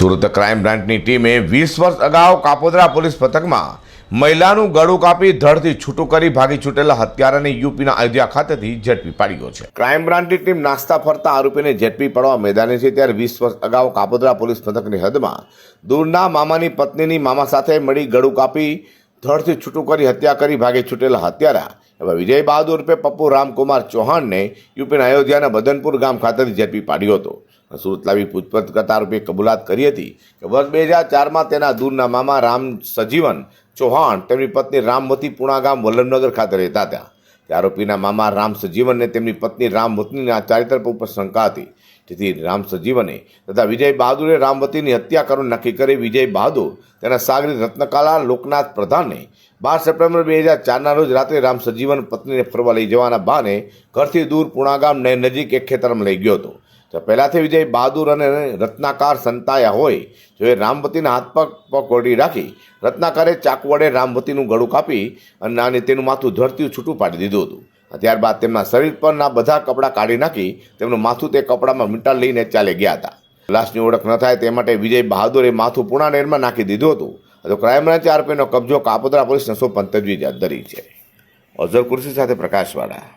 Surat crime બ્રાન્ચની ટીમે વીસ વર્ષ અગાઉ કાપોદ્રા પોલીસ પથકમાં મહિલાનું ગળું કાપી ધડથી છૂટું કરી ભાગી છૂટેલા હત્યારાને યુપીના અયોધ્યા ખાતેથી ઝડપી પાડ્યો છે. ક્રાઇમ બ્રાન્ચની ટીમ નાસ્તા ફરતા આરોપીને ઝડપી પાડવા મેદાને છે ત્યારે વીસ વર્ષ અગાઉ કાપોદ્રા પોલીસ પથકની હદમાં દૂરના મામાની પત્નીની મામા સાથે મળી ગળું કાપી ધડથી છૂટું કરી હત્યા કરી ભાગી છૂટેલા હત્યારા એવા વિજય બહાદુર રૂપે પપ્પુ રામકુમાર ચૌહાણને યુપીના અયોધ્યાના બદનપુર ગામ ખાતેથી ઝડપી પાડ્યો હતો. સુરત લાવી પૂછપરછ કરતા આરોપીએ કબૂલાત કરી હતી કે વર્ષ બે હજાર ચારમાં તેના દૂરના મામા રામ સજીવન ચૌહાણ, તેમની પત્ની રામવતી પુણા ગામ વલ્લભનગર ખાતે રહેતા હતા. તે આરોપીના મામા રામ સજીવનને તેમની પત્ની રામવતીના ચારિત્ર ઉપર શંકા હતી. જેથી રામ સજીવને તથા વિજય બહાદુરે રામવતીની હત્યા કરવાનું નક્કી કરી વિજય બહાદુર તેના સાગરી રત્નકાલા લોકનાથ પ્રધાનને બાર સપ્ટેમ્બર બે હજાર ચારના રોજ રાત્રે રામ સજીવન પત્નીને ફરવા લઈ જવાના બહાને ઘરથી દૂર પુણા ગામ નજીક એક ખેતરમાં લઈ ગયો હતો. તો પહેલાંથી વિજય બહાદુર અને રત્નાકાર સંતાયા હોય, જો એ રામવતીના હાથ પગ પકડી રાખી, રત્નાકારે ચાકુ વડે રામવતીનું ગળું કાપી અને તેનું માથું ધરતી છૂટું પાડી દીધું હતું. ત્યારબાદ તેમના શરીર પરના બધા કપડાં કાઢી નાખી, તેમનું માથું તે કપડામાં મીટા લઈને ચાલે ગયા હતા. લાશની ઓળખ ન થાય તે માટે વિજય બહાદુરે માથું પૂણા નેરમાં નાખી દીધું હતું. તો ક્રાઇમ બ્રાન્ચે આરોપીનો કબજો કાપોદ્રા પોલીસને સોંપવાની તજવીજ હાથ ધરી છે. અઝર કુર્સી સાથે પ્રકાશવાળા.